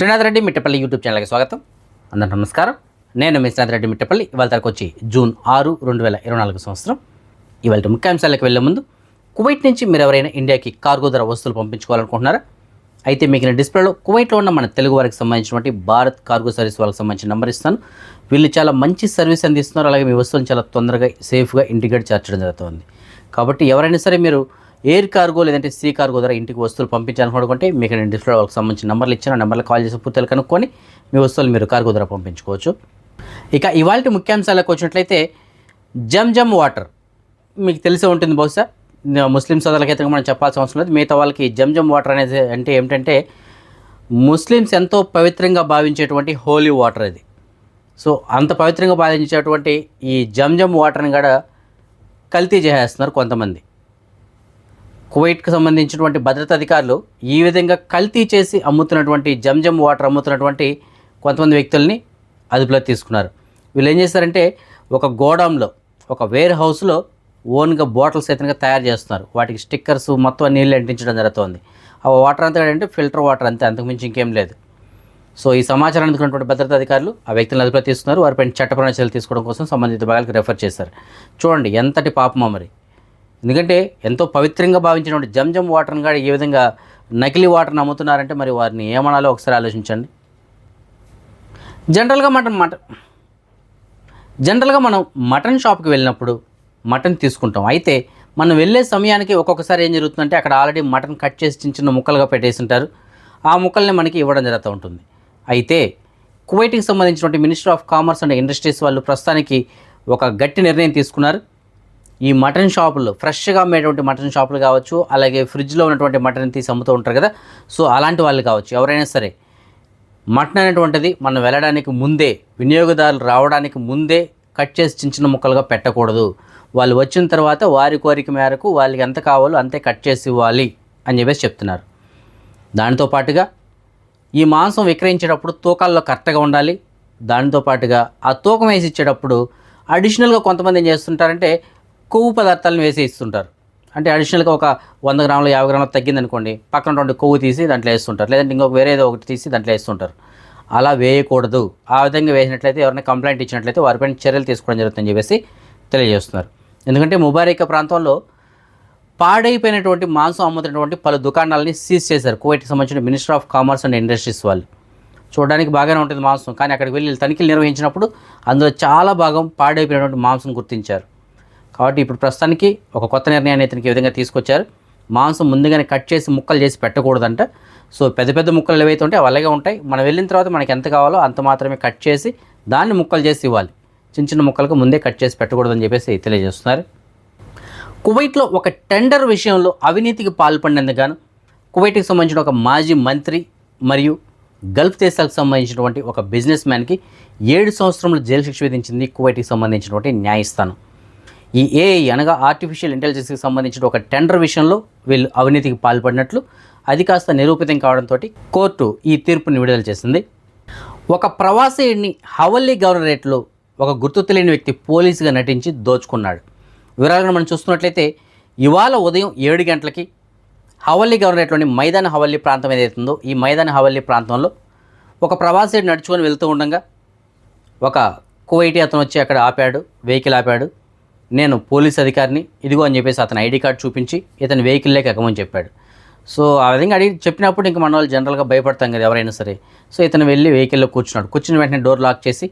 Srinath Reddy Mittapalli YouTube ఛానల్కి స్వాగతం. అందరూ నమస్కారం. నేను మీ శ్రీనాథ్ రెడ్డి మిట్టపల్లి. ఇవాళ తరకు వచ్చి జూన్ ఆరు రెండు వేల ఇరవై నాలుగు సంవత్సరం. ఇవాళ ముఖ్యాంశాలకు వెళ్ళే ముందు కువైట్ నుంచి మీరు ఎవరైనా ఇండియాకి కార్గో ధర వస్తువులు పంపించుకోవాలనుకుంటున్నారా? అయితే మీకు నేను డిస్ప్లేలో కువైట్లో ఉన్న మన తెలుగు వారికి సంబంధించినటువంటి భారత్ కార్గో సర్వీస్ వాళ్ళకి సంబంధించిన నెంబర్ ఇస్తాను. వీళ్ళు చాలా మంచి సర్వీస్ అందిస్తున్నారు. అలాగే మీ వస్తువులను చాలా తొందరగా సేఫ్గా ఇంటిగ్రేట్ చేర్చడం జరుగుతుంది. కాబట్టి ఎవరైనా సరే మీరు ఎయిర్ కార్గో లేదంటే సీ కార్గో ద్వారా ఇంటికి వస్తువులు పంపించాలనుకుంటే మీకు నేను డిస్ప్లే వాళ్ళకి సంబంధించిన నెంబర్లు ఇచ్చిన. నెంబర్లు కాల్ చేసి పూర్తిగా కనుక్కొని మీ వస్తువులు మీరు కార్గో ద్వారా పంపించుకోవచ్చు. ఇక ఇవాళ ముఖ్యాంశాలకు వచ్చినట్లయితే జమ్ జమ్ వాటర్. మీకు తెలిసే ఉంటుంది బహుశా. ముస్లిం సోదరులకైతే మనం చెప్పాల్సిన అవసరం లేదు. మిగతా వాళ్ళకి జమ్ జమ్ వాటర్ అనేది అంటే ఏమిటంటే ముస్లిమ్స్ ఎంతో పవిత్రంగా భావించేటువంటి హోలీ వాటర్ అది. సో అంత పవిత్రంగా భావించేటువంటి ఈ జమ్ జమ్ వాటర్ని కూడా కల్తీ చేసేస్తున్నారు కొంతమంది. కువైట్కి సంబంధించినటువంటి భద్రతా అధికారులు ఈ విధంగా కల్తీ చేసి అమ్ముతున్నటువంటి జంజం వాటర్ అమ్ముతున్నటువంటి కొంతమంది వ్యక్తుల్ని అదుపులో తీసుకున్నారు. వీళ్ళు ఏం చేస్తారంటే ఒక గోడౌన్లో ఒక వేర్ హౌస్లో ఓన్గా బాటిల్స్ అయితే తయారు చేస్తున్నారు. వాటికి స్టిక్కర్స్ మొత్తం నీళ్ళు అంటించడం జరుగుతుంది. ఆ వాటర్ అంతా ఏంటంటే ఫిల్టర్ వాటర్ అంతే అంతకుమించి ఇంకేం లేదు. సో ఈ సమాచారం అందుకున్నటువంటి భద్రతా అధికారులు ఆ వ్యక్తులను అదుపులో తీసుకున్నారు. వారిపైన చట్టపరమైన చర్యలు తీసుకోవడం కోసం సంబంధిత భాగాలకు రెఫర్ చేశారు. చూడండి ఎంతటి పాపమో మరి. ఎందుకంటే ఎంతో పవిత్రంగా భావించినటువంటి జంజం వాటర్ని కూడా ఏ విధంగా నకిలీ వాటర్ని అమ్ముతున్నారంటే మరి వారిని ఏమనాలో ఒకసారి ఆలోచించండి. జనరల్గా మటన్ మటన్ జనరల్గా మనం మటన్ షాప్కి వెళ్ళినప్పుడు మటన్ తీసుకుంటాం. అయితే మనం వెళ్ళే సమయానికి ఒక్కొక్కసారి ఏం జరుగుతుందంటే అక్కడ ఆల్రెడీ మటన్ కట్ చేసి చిన్న చిన్న ముక్కలుగా పెట్టేసి ఉంటారు ఆ ముక్కల్ని మనకి ఇవ్వడం జరుగుతూ ఉంటుంది. అయితే కువైట్కి సంబంధించినటువంటి minister of commerce and industries వాళ్ళు ప్రస్తుతానికి ఒక గట్టి నిర్ణయం తీసుకున్నారు. ఈ మటన్ షాపులు ఫ్రెష్గా అమ్మేటువంటి మటన్ షాపులు కావచ్చు అలాగే ఫ్రిడ్జ్లో ఉన్నటువంటి మటన్ తీసి అమ్ముతూ ఉంటారు కదా. సో అలాంటి వాళ్ళు కావచ్చు ఎవరైనా సరే మటన్ అనేటువంటిది మనం వెళ్ళడానికి ముందే వినియోగదారులు రావడానికి ముందే కట్ చేసి చిన్న చిన్న ముక్కలుగా పెట్టకూడదు. వాళ్ళు వచ్చిన తర్వాత వారి కోరిక మేరకు వాళ్ళకి ఎంత కావాలో అంతే కట్ చేసి ఇవ్వాలి అని చెప్పేసి చెప్తున్నారు. దానితో పాటుగా ఈ మాంసం విక్రయించేటప్పుడు తూకాల్లో కరెక్ట్గా ఉండాలి. దానితో పాటుగా ఆ తూకం వేసి ఇచ్చేటప్పుడు అడిషనల్గా కొంతమంది ఏం చేస్తుంటారంటే కొవ్వు పదార్థాలను వేసి ఇస్తుంటారు. అంటే అడిషనల్గా ఒక వంద గ్రాములు యాభై గ్రాములు తగ్గిందనుకోండి పక్కన రెండు కొవ్వు తీసి దాంట్లో వేస్తుంటారు. లేదంటే ఇంకొక వేరే ఏదో ఒకటి తీసి దాంట్లో వేస్తుంటారు. అలా వేయకూడదు. ఆ విధంగా వేసినట్లయితే ఎవరైనా కంప్లైంట్ ఇచ్చినట్లయితే వారిపైన చర్యలు తీసుకోవడం జరుగుతుందని చెప్పేసి తెలియజేస్తున్నారు. ఎందుకంటే ముబారిక ప్రాంతంలో పాడైపోయినటువంటి మాంసం అమ్ముతున్నటువంటి పలు దుకాణాలని సీజ్ చేశారు. కువైట్కి సంబంధించిన minister of commerce and industries వాళ్ళు. చూడడానికి బాగానే ఉంటుంది మాంసం కానీ అక్కడికి వెళ్ళి తనిఖీలు నిర్వహించినప్పుడు అందులో చాలా భాగం పాడైపోయినటువంటి మాంసం గుర్తించారు. కాబట్టి ఇప్పుడు ప్రస్తుతానికి ఒక కొత్త నిర్ణయాన్ని ఇతనికి ఈ విధంగా తీసుకొచ్చారు. మాంసం ముందుగానే కట్ చేసి ముక్కలు చేసి పెట్టకూడదంట. సో పెద్ద పెద్ద ముక్కలు ఏవైతే ఉంటాయి అవి అలాగే ఉంటాయి. మనం వెళ్ళిన తర్వాత మనకి ఎంత కావాలో అంత మాత్రమే కట్ చేసి దాన్ని ముక్కలు చేసి ఇవ్వాలి. చిన్న చిన్న ముక్కలకు ముందే కట్ చేసి పెట్టకూడదని చెప్పేసి తెలియజేస్తున్నారు. కువైట్లో ఒక టెండర్ విషయంలో అవినీతికి పాల్పడినందుకు కువైట్కి సంబంధించిన ఒక మాజీ మంత్రి మరియు గల్ఫ్ దేశాలకు సంబంధించినటువంటి ఒక బిజినెస్ మ్యాన్కి ఏడు సంవత్సరంలో జైలు శిక్ష విధించింది కువైట్కి సంబంధించినటువంటి న్యాయస్థానం. ఈ ఏఐ అనగా ఆర్టిఫిషియల్ ఇంటెలిజెన్స్కి సంబంధించిన ఒక టెండర్ విషయంలో వీళ్ళు అవినీతికి పాల్పడినట్లు అది కాస్త నిరూపితం కావడంతో కోర్టు ఈ తీర్పుని విడుదల చేసింది. ఒక ప్రవాసీని హవల్లీ గవర్నరేట్లో ఒక గుర్తు తెలియని వ్యక్తి పోలీసుగా నటించి దోచుకున్నాడు. వివరాలను మనం చూస్తున్నట్లయితే ఇవాళ ఉదయం ఏడు గంటలకి హవల్లీ గవర్నరేట్లోని మైదాన హవల్లీ ప్రాంతం ఏదైతే ఉందో ఈ మైదాన హవల్లీ ప్రాంతంలో ఒక ప్రవాసీ నడుచుకొని వెళ్తూ ఉండగా ఒక కువైటీ అతను వచ్చి అక్కడ ఆపాడు వెహికల్ ఆపాడు. నేను పోలీస్ అధికారిని ఇదిగో అని చెప్పేసి అతని ఐడి కార్డు చూపించి ఇతని వెహికల్లోకి ఎక్కమని చెప్పాడు. సో ఆ విధంగా అడిగి చెప్పినప్పుడు ఇంక మన వాళ్ళు జనరల్గా భయపడతాం కదా ఎవరైనా సరే. సో ఇతను వెళ్ళి వెహికల్లో కూర్చున్నాడు. కూర్చున్న వెంటనే డోర్ లాక్ చేసి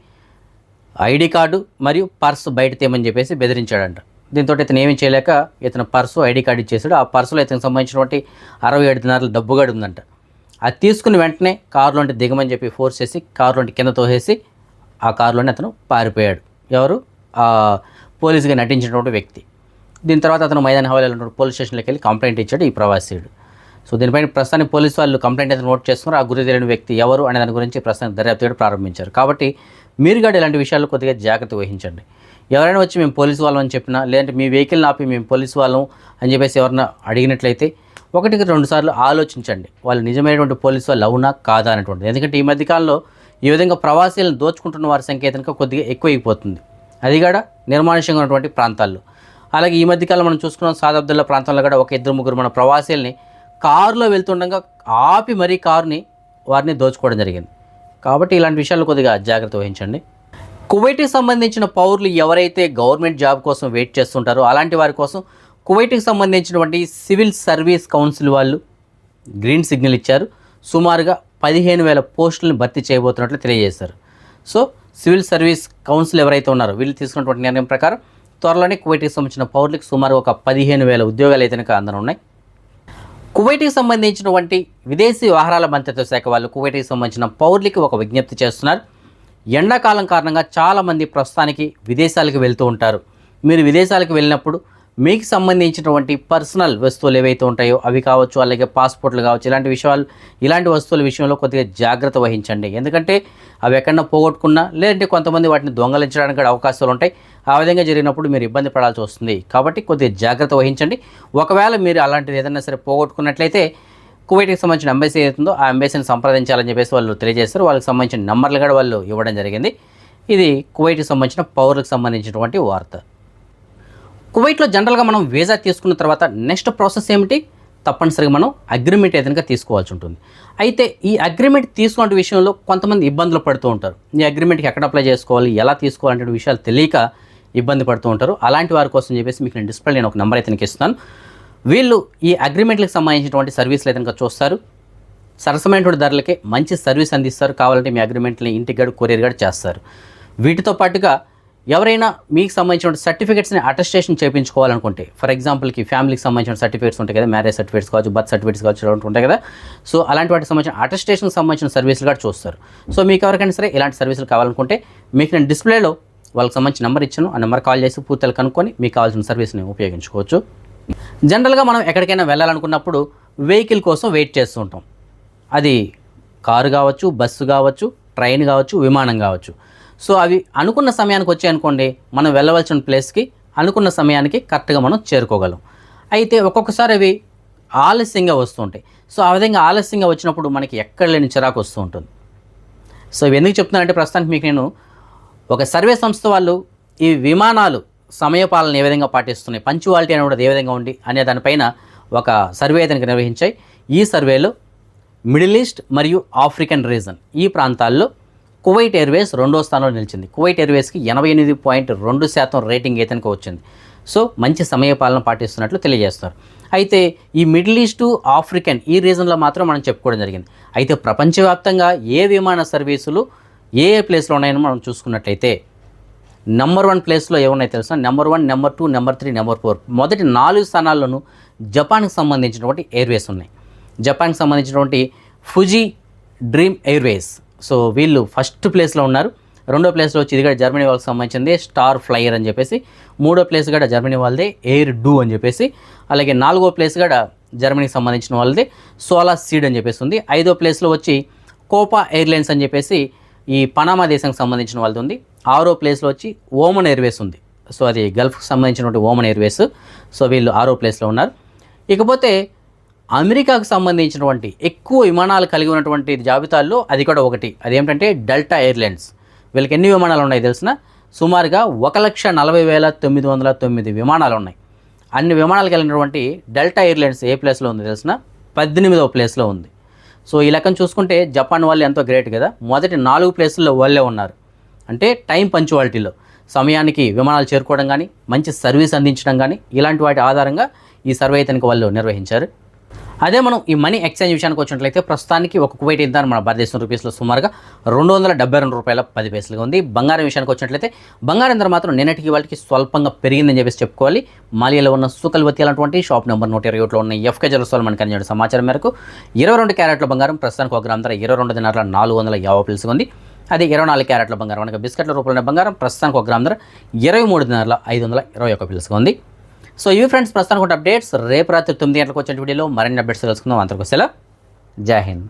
ఐడి కార్డు మరియు పర్స్ బయట తీయమని చెప్పేసి బెదిరించాడంట. దీంతో ఇతను ఏమీ చేయలేక ఇతను పర్సు ఐడి కార్డు ఇచ్చేసాడు. ఆ పర్సులో ఇతనికి సంబంధించినటువంటి అరవై ఏడు దినారుల డబ్బుగాడు ఉందంట. అది తీసుకుని వెంటనే కారులోంటి దిగమని చెప్పి ఫోర్స్ చేసి కారులోంటి కింద తోసేసి ఆ కారులోనే అతను పారిపోయాడు. ఎవరు? పోలీసుగా నటించినటువంటి వ్యక్తి. దీని తర్వాత అతను మైదాన హవాలో ఉన్న పోలీస్ స్టేషన్లోకి వెళ్ళి కంప్లైంట్ ఇచ్చాడు ఈ ప్రవాసీయుడు. సో దీనిపైన ప్రస్తుతానికి పోలీసు వాళ్ళు కంప్లైంట్ అయితే నోట్ చేస్తున్నారు. ఆ గురి తెలియని వ్యక్తి ఎవరు అనే దాని గురించి ప్రస్తుతానికి దర్యాప్తు చేయడం ప్రారంభించారు. కాబట్టి మీరు కూడా ఇలాంటి విషయాల్లో కొద్దిగా జాగ్రత్త వహించండి. ఎవరైనా వచ్చి మేము పోలీసు వాళ్ళం అని చెప్పినా లేదంటే మీ వెహికల్ని ఆపి మేము పోలీసు వాళ్ళం అని చెప్పేసి ఎవరైనా అడిగినట్లయితే ఒకటికి రెండు సార్లు ఆలోచించండి. వాళ్ళు నిజమైనటువంటి పోలీసు వాళ్ళు అవునా కాదా అనేటువంటిది. ఎందుకంటే ఈ మధ్యకాలంలో ఈ విధంగా ప్రవాసీలను దోచుకుంటున్న వారి సంఖ్య కొద్దిగా ఎక్కువైపోతుంది. అది కూడా నిర్మానుష్యంగా ఉన్నటువంటి ప్రాంతాల్లో. అలాగే ఈ మధ్యకాలం మనం చూసుకున్నాం సాదబ్దుల్లా ప్రాంతంలో కూడా ఒక ఇద్దరు ముగ్గురు మన ప్రవాసీల్ని కారులో వెళ్తుండగా ఆపి మరీ కారుని వారిని దోచుకోవడం జరిగింది. కాబట్టి ఇలాంటి విషయాలు కొద్దిగా జాగ్రత్త వహించండి. కువైట్కి సంబంధించిన పౌరులు ఎవరైతే గవర్నమెంట్ జాబ్ కోసం వెయిట్ చేస్తుంటారో అలాంటి వారి కోసం కువైట్కి సంబంధించినటువంటి సివిల్ సర్వీస్ కౌన్సిల్ వాళ్ళు గ్రీన్ సిగ్నల్ ఇచ్చారు. సుమారుగా పదిహేను వేల పోస్టులను భర్తీ చేయబోతున్నట్లు తెలియజేశారు. సో సివిల్ సర్వీస్ కౌన్సిల్ ఎవరైతే ఉన్నారో వీళ్ళు తీసుకున్నటువంటి నిర్ణయం ప్రకారం త్వరలోనే కువైట్కి సంబంధించిన పౌరులకు సుమారు ఒక పదిహేను వేల ఉద్యోగాలు అయితే అందనున్నాయి కువైట్కి సంబంధించినటువంటి విదేశీ వ్యవహారాల మంత్రిత్వ శాఖ వాళ్ళు కువైట్కి సంబంధించిన పౌరులకి ఒక విజ్ఞప్తి చేస్తున్నారు. ఎండాకాలం కారణంగా చాలామంది ప్రస్తుతానికి విదేశాలకు వెళ్తూ ఉంటారు. మీరు విదేశాలకు వెళ్ళినప్పుడు మీకు సంబంధించినటువంటి పర్సనల్ వస్తువులు ఏవైతే ఉంటాయో అవి కావచ్చు అలాగే పాస్పోర్ట్లు కావచ్చు ఇలాంటి విషయాలు ఇలాంటి వస్తువుల విషయంలో కొద్దిగా జాగ్రత్త వహించండి. ఎందుకంటే అవి ఎక్కడన్నా పోగొట్టుకున్నా లేదంటే కొంతమంది వాటిని దొంగలించడానికి కూడా అవకాశాలు ఉంటాయి. ఆ విధంగా జరిగినప్పుడు మీరు ఇబ్బంది పడాల్సి వస్తుంది. కాబట్టి కొద్దిగా జాగ్రత్త వహించండి. ఒకవేళ మీరు అలాంటిది ఏదైనా సరే పోగొట్టుకున్నట్లయితే కువైట్కి సంబంధించిన ఎంబసీ ఏదైతుందో ఆ ఎంబసీని సంప్రదించాలని చెప్పేసి వాళ్ళు తెలియజేస్తారు. వాళ్ళకి సంబంధించిన నెంబర్లు కూడా వాళ్ళు ఇవ్వడం జరిగింది. ఇది కువైట్కి సంబంధించిన పౌరులకు సంబంధించినటువంటి వార్త. కువైట్లో జనరల్గా మనం వీసా తీసుకున్న తర్వాత నెక్స్ట్ ప్రాసెస్ ఏమిటి? తప్పనిసరిగా మనం అగ్రిమెంట్ ఏదైనా తీసుకోవాల్సి ఉంటుంది. అయితే ఈ అగ్రిమెంట్ తీసుకునే విషయంలో కొంతమంది ఇబ్బందులు పడుతూ ఉంటారు. ఈ అగ్రిమెంట్కి ఎక్కడ అప్లై చేసుకోవాలి ఎలా తీసుకోవాలంటే విషయాలు తెలియక ఇబ్బంది పడుతూ ఉంటారు. అలాంటి వారి కోసం చెప్పేసి మీకు నేను డిస్ప్లే నేను ఒక నెంబర్ అయితే ఇస్తాను వీళ్ళు ఈ అగ్రిమెంట్లకు సంబంధించినటువంటి సర్వీసులు ఏదైనా చూస్తారు. సరసమైనటువంటి ధరలకే మంచి సర్వీస్ అందిస్తారు. కావాలంటే మీ అగ్రిమెంట్ని ఇంటికి గడు కొరియర్ గడు చేస్తారు. వీటితో పాటుగా ఎవరైనా మీకు సంబంధించిన సర్టిఫికేట్స్ని అటెస్టేషన్ చేయించుకోవాలనుకుంటే ఫర్ ఎగ్జాంపుల్కి ఫ్యామిలీకి సంబంధించిన సర్టిఫికేట్స్ ఉంటాయి కదా మ్యారేజ్ సర్టిఫికేట్స్ కావచ్చు బర్త్ సర్టిఫికేట్స్ కావచ్చు ఉంటాయి కదా. సో అలాంటి వాటికి సంబంధించిన అటెస్టేషన్కి సంబంధించిన సర్వీసులు కూడా చూస్తారు. సో మీకు ఎవరికైనా సరే ఇలాంటి సర్వీసులు కావాలనుకుంటే మీకు నేను డిస్ప్లేలో వాళ్ళకి సంబంధించిన నెంబర్ ఇచ్చాను. ఆ నెంబర్ కాల్ చేసి పూర్తిగా కనుక్కొని మీకు కావాల్సిన సర్వీస్ని ఉపయోగించుకోవచ్చు. జనరల్గా మనం ఎక్కడికైనా వెళ్ళాలనుకున్నప్పుడు వెహికల్ కోసం వెయిట్ చేస్తూ ఉంటాం. అది కారు కావచ్చు బస్సు కావచ్చు ట్రైన్ కావచ్చు విమానం కావచ్చు. సో అవి అనుకున్న సమయానికి వచ్చాయి అనుకోండి మనం వెళ్ళవలసిన ప్లేస్కి అనుకున్న సమయానికి కరెక్ట్గా మనం చేరుకోగలం. అయితే ఒక్కొక్కసారి అవి ఆలస్యంగా వస్తుంటాయి సో ఆ విధంగా ఆలస్యంగా వచ్చినప్పుడు మనకి ఎక్కడ లేని చిరాకు వస్తూ ఉంటుంది. సో ఇవి ఎందుకు చెప్తున్నానంటే ప్రస్తుతానికి మీకు నేను ఒక సర్వే సంస్థ వాళ్ళు ఈ విమానాలు సమయపాలన ఏ విధంగా పాటిస్తున్నాయి పంచువాలిటీ అనేది ఏ విధంగా ఉంది అనే దానిపైన ఒక సర్వే అయితే నిర్వహించాయి. ఈ సర్వేలో మిడిల్ ఈస్ట్ మరియు ఆఫ్రికన్ రీజన్ ఈ ప్రాంతాల్లో కువైట్ ఎయిర్వేస్ రెండో స్థానంలో నిలిచింది. కువైట్ ఎయిర్వేస్కి ఎనభై ఎనిమిది పాయింట్ రెండు శాతం రేటింగ్ అయితే వచ్చింది. సో మంచి సమయపాలన పాటిస్తున్నట్లు తెలియజేస్తారు అయితే ఈ మిడిల్ ఈస్టు ఆఫ్రికన్ ఈ రీజన్లో మాత్రం మనం చెప్పుకోవడం జరిగింది. అయితే ప్రపంచవ్యాప్తంగా ఏ విమాన సర్వీసులు ఏ ఏ ప్లేస్లో ఉన్నాయని మనం చూసుకున్నట్లయితే నెంబర్ వన్ ప్లేస్లో ఏమున్నాయి తెలుసా? Number one number two number three number four. మొదటి నాలుగు స్థానాల్లోనూ జపాన్కి సంబంధించినటువంటి ఎయిర్వేస్ ఉన్నాయి. జపాన్కి సంబంధించినటువంటి ఫుజీ డ్రీమ్ ఎయిర్వేస్. సో వీళ్ళు ఫస్ట్ ప్లేస్లో ఉన్నారు. రెండో ప్లేస్లో వచ్చి ఇది కూడా జర్మనీ వాళ్ళకి సంబంధించింది. స్టార్ ఫ్లైయర్ అని చెప్పేసి. మూడో ప్లేస్ కూడా జర్మనీ వాళ్ళదే. ఎయిర్ డూ అని చెప్పేసి. అలాగే నాలుగో ప్లేస్ కూడా జర్మనీకి సంబంధించిన వాళ్ళది. సోలా సీడ్ అని చెప్పేసి ఉంది. ఐదో ప్లేస్లో వచ్చి కోపా ఎయిర్లైన్స్ అని చెప్పేసి ఈ పనామా దేశానికి సంబంధించిన వాళ్ళది ఉంది. ఆరో ప్లేస్లో వచ్చి ఓమన్ ఎయిర్వేస్ ఉంది. సో అది గల్ఫ్కి సంబంధించినటువంటి ఓమన్ ఎయిర్వేస్. సో వీళ్ళు ఆరో ప్లేస్లో ఉన్నారు. ఇకపోతే అమెరికాకు సంబంధించినటువంటి ఎక్కువ విమానాలు కలిగి ఉన్నటువంటి జాబితాల్లో అది కూడా ఒకటి. అదేమిటంటే డెల్టా ఎయిర్లైన్స్. వీళ్ళకి ఎన్ని విమానాలు ఉన్నాయి తెలిసిన? సుమారుగా ఒక లక్ష నలభై వేల తొమ్మిది వందల తొమ్మిది విమానాలు ఉన్నాయి. అన్ని విమానాలు కలిగినటువంటి డెల్టా ఎయిర్లైన్స్ ఏ ప్లేస్లో ఉంది తెలిసిన? పద్దెనిమిదవ ప్లేస్లో ఉంది. సో ఈ లెక్కను చూసుకుంటే జపాన్ వాళ్ళు ఎంతో గ్రేట్ కదా? మొదటి నాలుగు ప్లేసుల్లో వాళ్ళే ఉన్నారు. అంటే టైం పంచువాలిటీలో సమయానికి విమానాలు చేరుకోవడం కానీ మంచి సర్వీస్ అందించడం కానీ ఇలాంటి వాటి ఆధారంగా ఈ సర్వే తనకి వాళ్ళు నిర్వహించారు. అదే మనం ఈ మనీ ఎక్స్చేంజ్ విషయానికి వచ్చినట్లయితే ప్రస్తుతానికి ఒక కువైట్ ఇంధనం మన భారతదేశం రూపీస్లో సుమారుగా రెండు వందల డెబ్బై రెండు రూపాయల పది పైసలుగా ఉంది. బంగారం విషయానికి వచ్చినట్లయితే బంగారం ధర మాత్రం నిన్నటికి వాళ్ళకి స్వల్పంగా పెరిగిందని చెప్పేసి చెప్పుకోవాలి. మాలియాలో ఉన్న సుకల్వతి అలాంటి షాప్ నెంబర్ నూట ఇరవై ఒకటిలో ఉన్న ఎఫ్కే జలస్వాల్ మనకి అందించిన సమాచారం మేరకు ఇరవై రెండు క్యారెట్ల బంగారం ప్రస్తుతానికి ఒక గ్రామ ధర ఇరవై రెండు దినాల నాలుగు వందల యాభై పైసలుగా ఉంది. అదే ఇరవై నాలుగు క్యారెట్ల బంగారం అనగా బిస్కెట్ల రూపంలో బంగారం ప్రస్తుతానికి ఒక గ్రామ ధర ఇరవై మూడు దినాల ఐదు వందల ఇరవై ఒక పిలుసుగా ఉంది. సో ఇవి ఫ్రెండ్స్ ప్రస్తుతానికి అప్డేట్స్ రేపు రాత్రి తొమ్మిది గంటలకు వచ్చే వీడియోలో మరిన్ని అప్డేట్స్ తెలుసుకుందాం. అంతకు సెలవు. జై హింద్.